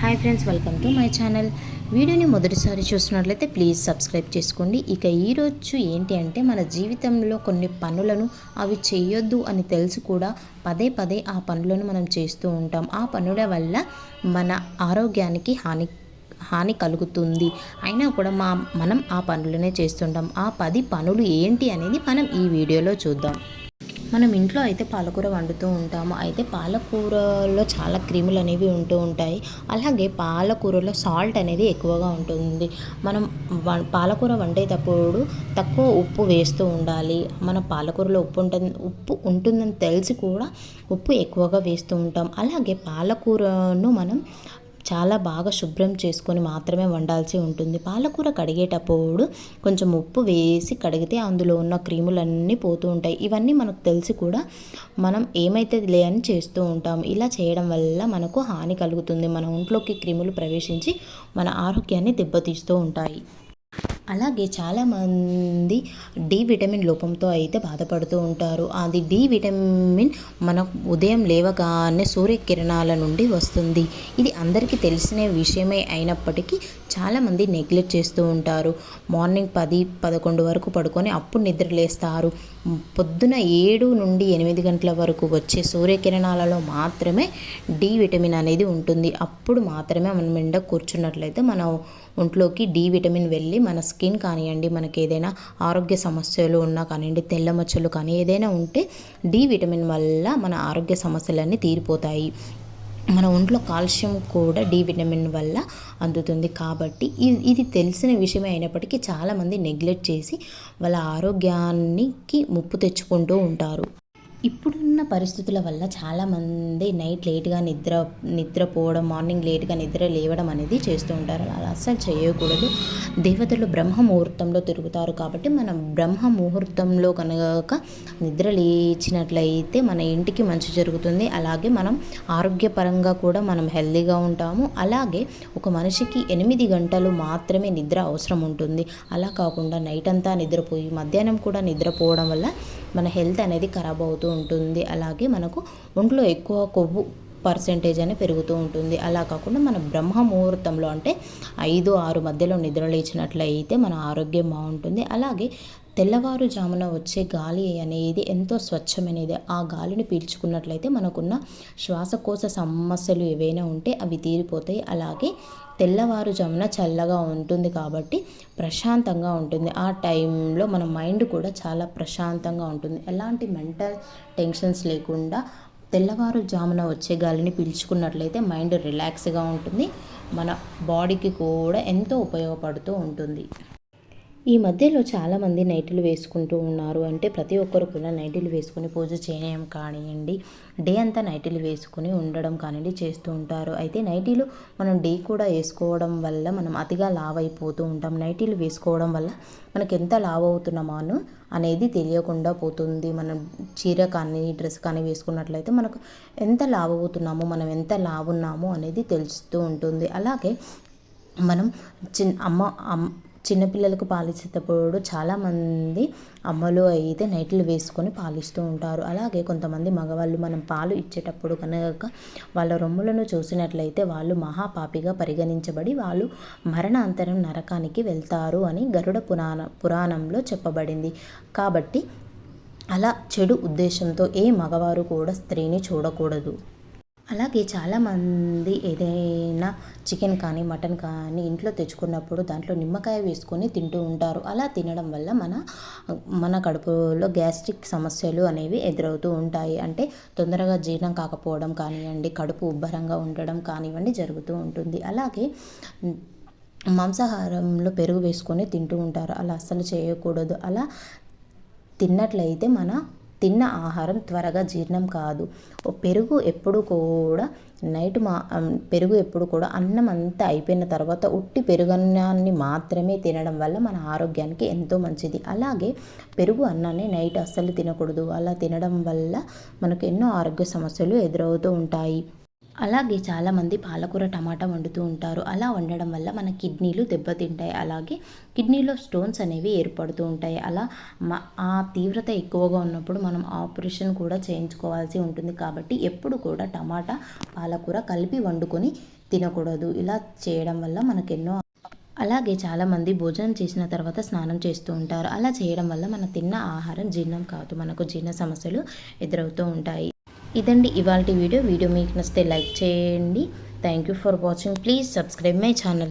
Hi friends welcome to my channel వీడియోని మొదటిసారి చూసినట్లయితే ప్లీజ్ సబ్స్క్రైబ్ చేసుకోండి. ఇక ఈరోజు ఏంటి అంటే మన జీవితంలో కొన్ని పనులను అవి చేయొద్దు అని తెలిసి కూడా పదే పదే ఆ పనులను మనం చేస్తూ ఉంటాం. ఆ పనుల వల్ల మన ఆరోగ్యానికి హాని హాని కలుగుతుంది. అయినా కూడా మా మనం ఆ పనులనే చేస్తుంటాం. ఆ పది పనులు ఏంటి అనేది మనం ఈ వీడియోలో చూద్దాం. మనం ఇంట్లో అయితే పాలకూర వండుతూ ఉంటాము. అయితే పాలకూరలో చాలా క్రిములు అనేవి ఉంటూ ఉంటాయి. అలాగే పాలకూరలో సాల్ట్ అనేది ఎక్కువగా ఉంటుంది. మనం పాలకూర వండేటప్పుడు తక్కువ ఉప్పు వేస్తూ ఉండాలి. మన పాలకూరలో ఉప్పు ఉంటుంది ఉప్పు ఉంటుందని తెలిసి కూడా ఉప్పు ఎక్కువగా వేస్తూ ఉంటాం. అలాగే పాలకూరను మనం చాలా బాగా శుభ్రం చేసుకొని మాత్రమే వండాల్సి ఉంటుంది. పాలకూర కడిగేటప్పుడు కొంచెం ఉప్పు వేసి కడిగితే అందులో ఉన్న క్రీములన్నీ పోతూ ఉంటాయి. ఇవన్నీ మనకు తెలిసి కూడా మనం ఏమైతే లే అని చేస్తూ ఉంటాం ఇలా చేయడం వల్ల మనకు హాని కలుగుతుంది. మన ఒంట్లోకి క్రిములు ప్రవేశించి మన ఆరోగ్యాన్ని దెబ్బతీస్తూ ఉంటాయి. అలాగే చాలామంది డి విటమిన్ లోపంతో అయితే బాధపడుతూ ఉంటారు. అది డి విటమిన్ మన ఉదయం లేవగానే సూర్యకిరణాల నుండి వస్తుంది. ఇది అందరికీ తెలిసిన విషయమే అయినప్పటికీ చాలామంది నెగ్లెక్ట్ చేస్తూ ఉంటారు. మార్నింగ్ పది పదకొండు వరకు పడుకొని అప్పుడు నిద్రలేస్తారు. పొద్దున ఏడు నుండి ఎనిమిది గంటల వరకు వచ్చే సూర్యకిరణాలలో మాత్రమే డి విటమిన్ అనేది ఉంటుంది. అప్పుడు మాత్రమే మనం ఎండ కూర్చున్నట్లయితే మనం ఒంట్లోకి డి విటమిన్ వెళ్ళి మన స్కిన్ కానివ్వండి మనకి ఏదైనా ఆరోగ్య సమస్యలు ఉన్నా కానివ్వండి తెల్ల మచ్చలు కానీ ఏదైనా ఉంటే డి విటమిన్ వల్ల మన ఆరోగ్య సమస్యలన్నీ తీరిపోతాయి. మన ఒంట్లో కాల్షియం కూడా డి విటమిన్ వల్ల అందుతుంది కాబట్టి ఇది తెలిసిన విషయమే అయినప్పటికీ చాలామంది నెగ్లెక్ట్ చేసి వాళ్ళ ఆరోగ్యానికి ముప్పు తెచ్చుకుంటూ ఉంటారు. ఇప్పుడున్న పరిస్థితుల వల్ల చాలామంది నైట్ లేట్గా నిద్ర నిద్రపోవడం మార్నింగ్ లేట్గా నిద్ర లేవడం అనేది చేస్తూ ఉంటారు. అలా అస్సలు చేయకూడదు. దేవతలు బ్రహ్మ ముహూర్తంలో తిరుగుతారు కాబట్టి మనం బ్రహ్మ ముహూర్తంలో కనుక నిద్ర లేచినట్లయితే మన ఇంటికి మంచి జరుగుతుంది. అలాగే మనం ఆరోగ్యపరంగా కూడా మనం హెల్తీగా ఉంటాము. అలాగే ఒక మనిషికి ఎనిమిది గంటలు మాత్రమే నిద్ర అవసరం ఉంటుంది. అలా కాకుండా నైట్ అంతా నిద్రపోయి మధ్యాహ్నం కూడా నిద్రపోవడం వల్ల మన హెల్త్ అనేది ఖరాబ్ అవుతూ ఉంటుంది. అలాగే మనకు ఒంట్లో ఎక్కువ కొవ్వు పర్సెంటేజ్ అని పెరుగుతూ ఉంటుంది. అలా కాకుండా మన బ్రహ్మ ముహూర్తంలో అంటే ఐదు ఆరు మధ్యలో నిద్ర లేచినట్లయితే మన ఆరోగ్యం బాగుంటుంది. అలాగే తెల్లవారుజామున వచ్చే గాలి అనేది ఎంతో స్వచ్ఛమైనది. ఆ గాలిని పీల్చుకున్నట్లయితే మనకున్న శ్వాసకోశ సమస్యలు ఏవైనా ఉంటే అవి తీరిపోతాయి. అలాగే తెల్లవారుజామున చల్లగా ఉంటుంది కాబట్టి ప్రశాంతంగా ఉంటుంది. ఆ టైంలో మన మైండ్ కూడా చాలా ప్రశాంతంగా ఉంటుంది. ఎలాంటి మెంటల్ టెన్షన్స్ లేకుండా తెల్లవారుజామున వచ్చే గాలిని పీల్చుకున్నట్లయితే మైండ్ రిలాక్స్గా ఉంటుంది. మన బాడీకి కూడా ఎంతో ఉపయోగపడుతూ ఉంటుంది. ఈ మధ్యలో చాలామంది నైటీలు వేసుకుంటూ ఉన్నారు. అంటే ప్రతి ఒక్కరు కూడా నైటీలు వేసుకొని పూజ చేయడం కానివ్వండి డే అంతా నైటీలు వేసుకొని ఉండడం కానివ్వండి చేస్తూ ఉంటారు. అయితే నైటీలు మనం డే కూడా వేసుకోవడం వల్ల మనం అతిగా లావ్ అయిపోతూ ఉంటాం. నైటీలు వేసుకోవడం వల్ల మనకి ఎంత లావ్ అవుతున్నామాను అనేది తెలియకుండా పోతుంది. మనం చీర కానీ డ్రెస్ కానీ వేసుకున్నట్లయితే మనకు ఎంత లావ్ అవుతున్నామో మనం ఎంత లావు ఉన్నామో అనేది తెలుస్తూ ఉంటుంది. అలాగే మనం చిన్న అమ్మ చిన్నపిల్లలకు పాలిచ్చేటప్పుడు చాలామంది అమ్మలు అయితే నైట్లు వేసుకొని పాలిస్తూ ఉంటారు. అలాగే కొంతమంది మగవాళ్ళు మనం పాలు ఇచ్చేటప్పుడు కనుక వాళ్ళ రొమ్ములను చూసినట్లయితే వాళ్ళు మహాపాపిగా పరిగణించబడి వాళ్ళు మరణాంతరం నరకానికి వెళ్తారు అని గరుడ పురాణ పురాణంలో చెప్పబడింది. కాబట్టి అలా చెడు ఉద్దేశంతో ఏ మగవారు కూడా స్త్రీని చూడకూడదు. అలాగే చాలామంది ఏదైనా చికెన్ కానీ మటన్ కానీ ఇంట్లో తెచ్చుకున్నప్పుడు దాంట్లో నిమ్మకాయ వేసుకొని తింటూ ఉంటారు. అలా తినడం వల్ల మన మన కడుపులో గ్యాస్ట్రిక్ సమస్యలు అనేవి ఎదురవుతూ ఉంటాయి. అంటే తొందరగా జీర్ణం కాకపోవడం కానివ్వండి కడుపు ఉబ్బరంగా ఉండడం కానివ్వండి జరుగుతూ ఉంటుంది. అలాగే మాంసాహారంలో పెరుగు వేసుకొని తింటూ ఉంటారు. అలా అస్సలు చేయకూడదు. అలా తిన్నట్లయితే మన తిన్న ఆహారం త్వరగా జీర్ణం కాదు. పెరుగు ఎప్పుడు కూడా నైట్ మా పెరుగు ఎప్పుడు కూడా అన్నం అంతా అయిపోయిన తర్వాత ఉట్టి పెరుగన్నాన్ని మాత్రమే తినడం వల్ల మన ఆరోగ్యానికి ఎంతో మంచిది. అలాగే పెరుగు అన్నాన్ని నైట్ అస్సలు తినకూడదు. అలా తినడం వల్ల మనకు ఎన్నో ఆరోగ్య సమస్యలు ఎదురవుతూ ఉంటాయి. అలాగే చాలామంది పాలకూర టమాటా వండుతూ ఉంటారు. అలా వండడం వల్ల మన కిడ్నీలు దెబ్బతింటాయి. అలాగే కిడ్నీలో స్టోన్స్ అనేవి ఏర్పడుతూ ఉంటాయి. అలా ఆ తీవ్రత ఎక్కువగా ఉన్నప్పుడు మనం ఆపరేషన్ కూడా చేయించుకోవాల్సి ఉంటుంది. కాబట్టి ఎప్పుడు కూడా టమాటా పాలకూర కలిపి వండుకొని తినకూడదు. ఇలా చేయడం వల్ల మనకెన్నో అలాగే చాలామంది భోజనం చేసిన తర్వాత స్నానం చేస్తూ ఉంటారు. అలా చేయడం వల్ల మన తిన్న ఆహారం జీర్ణం కాదు. మనకు జీర్ణ సమస్యలు ఎదురవుతూ ఉంటాయి. ఇదండి ఇవాళ వీడియో. వీడియో మీకు నచ్చితే లైక్ చేయండి. Thank you for watching please subscribe my channel